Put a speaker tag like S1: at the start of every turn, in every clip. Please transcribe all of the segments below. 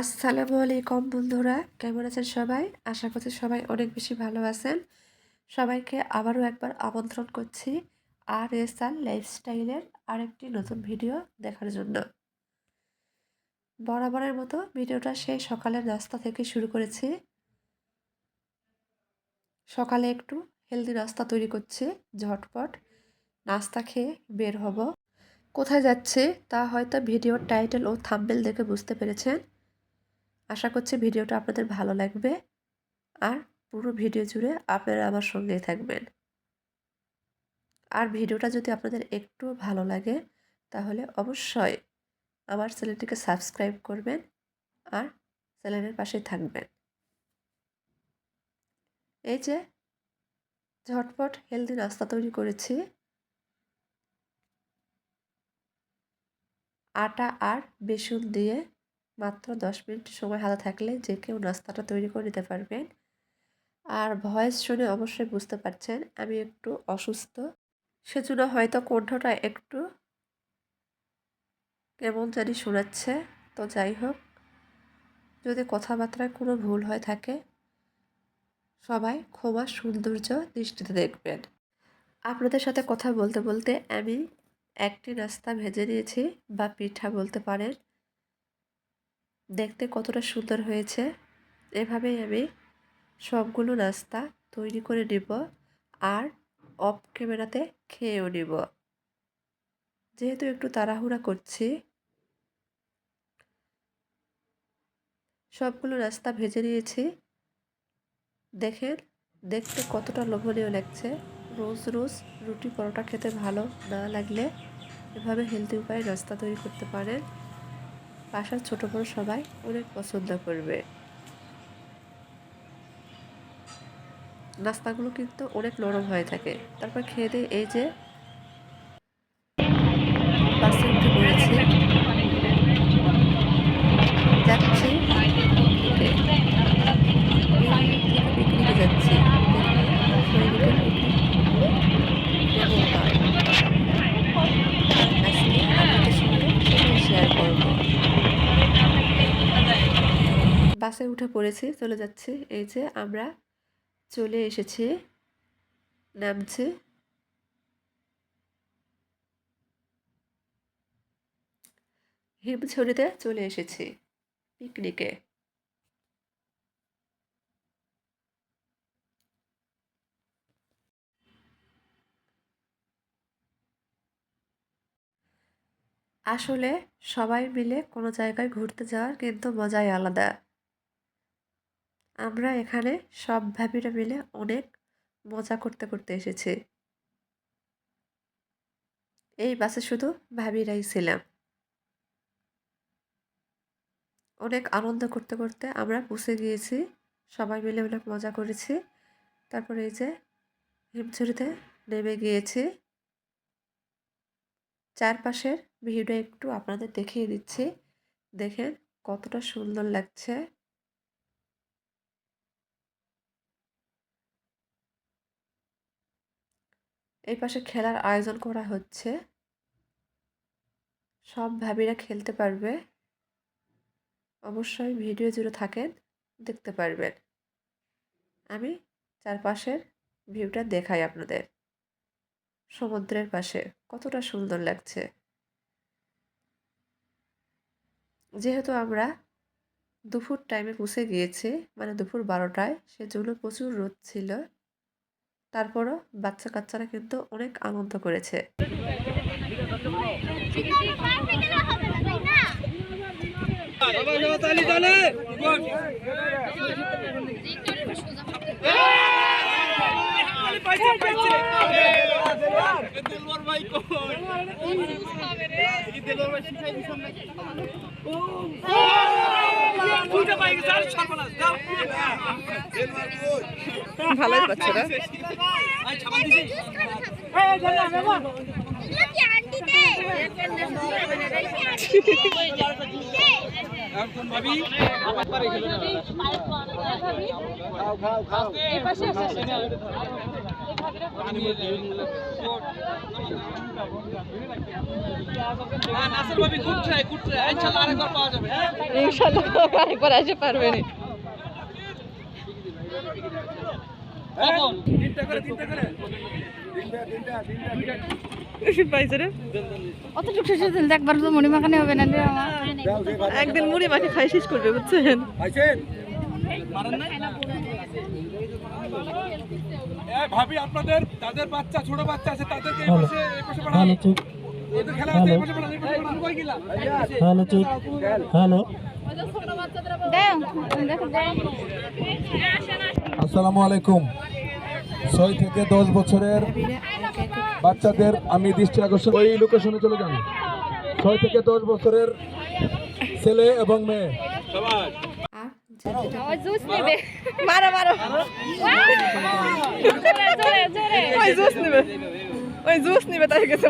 S1: আসসালামু আলাইকুম বন্ধুরা, কেমন আছেন সবাই? আশা করছি সবাই অনেক বেশি ভালো আছেন। সবাইকে আবারও একবার আমন্ত্রণ করছি আর এস আর লাইফস্টাইলের আরেকটি নতুন ভিডিও দেখার জন্য। বরাবরের মতো ভিডিওটা সেই সকালের নাস্তা থেকে শুরু করেছি। সকালে একটু হেলদি নাস্তা তৈরি করছি, ঝটপট নাস্তা খেয়ে বের হব। কোথায় যাচ্ছে তা হয়তো ভিডিওর টাইটেল ও থাম্বেল দেখে বুঝতে পেরেছেন। আশা করছি ভিডিওটা আপনাদের ভালো লাগবে। আর পুরো ভিডিও জুড়ে আপনারা আমার সঙ্গেই থাকবেন। আর ভিডিওটা যদি আপনাদের একটু ভালো লাগে, তাহলে অবশ্যই আমার চ্যানেলটিকে সাবস্ক্রাইব করবেন আর চ্যানেলের পাশেই থাকবেন। এই যে ঝটপট হেলদি নাস্তা তৈরি করেছি। আটা আর বেসন দিয়ে মাত্র দশ মিনিট সময় হাতে থাকলে যে কেউ নাস্তাটা তৈরি করে নিতে পারবেন। আর ভয়েস শুনে অবশ্যই বুঝতে পারছেন, আমি একটু অসুস্থ। সেজন্য হয়তো কণ্ঠটা একটু কেমন জানি শোনাচ্ছে। তো যাই হোক, যদি কথাবার্তায় কোনো ভুল হয়ে থাকে, সবাই ক্ষমা সৌন্দর্য দৃষ্টিতে দেখবেন। আপনাদের সাথে কথা বলতে বলতে আমি একটি নাস্তা ভেজে নিয়েছি বা পিঠা বলতে পারেন। দেখতে কতটা সুন্দর হয়েছে। এভাবেই আমি সবগুলো নাস্তা তৈরি করে নিব আর অফ ক্যামেরাতে খেয়েও নিব। যেহেতু একটু তাড়াহুড়া করছি। সবগুলো নাস্তা ভেজে নিয়েছি। দেখেন, দেখতে কতটা লোভনীয় লাগছে। রোজ রোজ রুটি পরোটা খেতে ভালো না লাগলে এভাবে হেলদি উপায়ে নাস্তা তৈরি করতে পারেন। বাসার ছোটো বড়ো সবাই অনেক পছন্দ করবে। নাস্তাগুলো কিন্তু অনেক নরম হয়ে থাকে। তারপর খেয়ে দিয়ে এই যে বাসে যাচ্ছি। যাচ্ছি। বাসে উঠে পড়েছি, চলে যাচ্ছি। এই যে আমরা চলে এসেছি, নামছি। হিমছড়িতে চলে এসেছি, পিকনিকে। আসলে সবাই মিলে কোনো জায়গায় ঘুরতে যাওয়ার কিন্তু মজাই আলাদা। আমরা এখানে সব ভাবিরা মিলে অনেক মজা করতে করতে এসেছি। এই বাসে শুধু ভাবিরাই ছিলাম। অনেক আনন্দ করতে করতে আমরা পৌঁছে গিয়েছি। সবাই মিলে অনেক মজা করেছি। তারপরে এই যে হিমছড়িতে নেমে গিয়েছি। চারপাশের ভিউটা একটু আপনাদের দেখিয়ে দিচ্ছি। দেখেন কতটা সুন্দর লাগছে। এই পাশে খেলার আয়োজন করা হচ্ছে। সব ভাবিরা খেলতে পারবে। অবশ্যই ভিডিও জুড়ে থাকেন, দেখতে পারবেন। আমি চারপাশের ভিউটা দেখাই আপনাদের। সমুদ্রের পাশে, কতটা সুন্দর লাগছে। যেহেতু আমরা দুপুর টাইমে পৌঁছে গিয়েছি মানে দুপুর বারোটায়, সেজন্য প্রচুর রোদ ছিল। তারপরও বাচ্চা কাচ্চারা কিন্তু অনেক আনন্দ করেছে। ভালোই বাচ্চারা
S2: নাসের ভাবি যাবে।
S3: ইনশাল্লাহ আরেকবার আসে পারবেন
S4: অতটুকু শেষে দিন একবার তো মনে মাখানি হবে না
S3: একদিন মুড়ি মাখি খাই শেষ করবে বুঝছেন?
S2: ভাবি আপনাদের তাদের বাচ্চা ছোট বাচ্চা আছে তাদেরকে এই পাশে এই পাশে পাঠান। ওদের খেলা আছে এই পাশে পাঠান এই পাশে পাঠান। কই গেলা
S5: হ্যালো চুপ হ্যালো আসসালামু আলাইকুম। ছয় থেকে দশ বছরের বাচ্চাদের আমি দৃষ্টি আকর্ষণ ওই লোকেশনে চলে যান। ছয় থেকে দশ বছরের ছেলে এবং মেয়ে।
S4: ওই জুস নিবে
S3: মারো মারো।
S4: জোরে জোরে জোরে।
S3: ওই জুস নিবে। ওই জুস নিবে তাই গেছে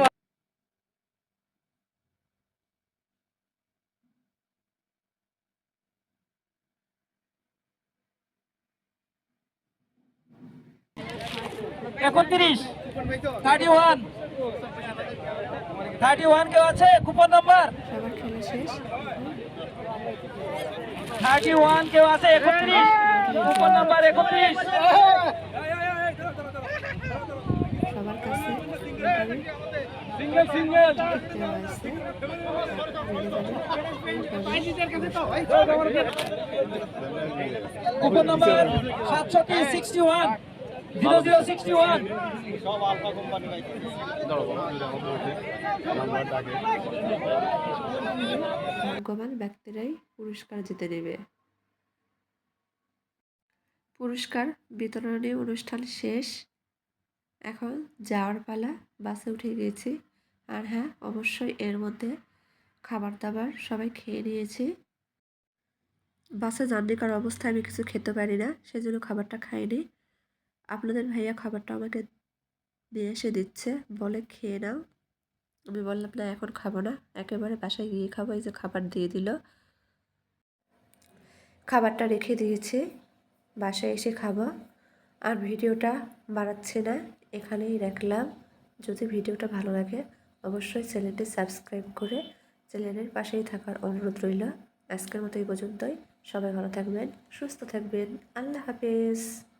S2: একত্রিশ। থার্টি ওয়ান থার্টি ওয়ান কেউ আছে? কুপন নাম্বার
S1: সবার খেলা শেষ।
S2: থার্টি ওয়ান কেউ আছে? একত্রিশ। কুপন নাম্বার একত্রিশ। সিঙ্গেল সিঙ্গেল কুপন নাম্বার সাতষট্টি sixty one zero zero sixty one
S1: ভাগ্যবান ব্যক্তিরাই পুরস্কার জিতে নেবে। পুরস্কার বিতরণী অনুষ্ঠান শেষ। এখন যাওয়ার পালা বাসে উঠে গিয়েছি। আর হ্যাঁ অবশ্যই এর মধ্যে খাবার দাবার সবাই খেয়ে নিয়েছি। বাসে জার্নি করার অবস্থায় আমি কিছু খেতে পারি না সেজন্য খাবারটা খাইনি। আপনাদের ভাইয়া খাবারটা আমাকে নিয়ে এসে দিচ্ছে। বলে খেয়ে নাও। আমি বললাম, না, এখন খাব না। একেবারে বাসায় গিয়ে খাব। এই যে খাবার দিয়ে দিল। খাবারটা রেখে দিয়েছে। বাসায় এসে খাব। আর ভিডিওটা বাড়াচ্ছে না। এখানেই রাখলাম। যদি ভিডিওটা ভালো লাগে, অবশ্যই চ্যানেলটি সাবস্ক্রাইব করে চ্যানেলের পাশেই থাকার অনুরোধ রইল। আজকের মতো এই পর্যন্তই। সবাই ভালো থাকবেন, সুস্থ থাকবেন। আল্লাহ হাফেজ।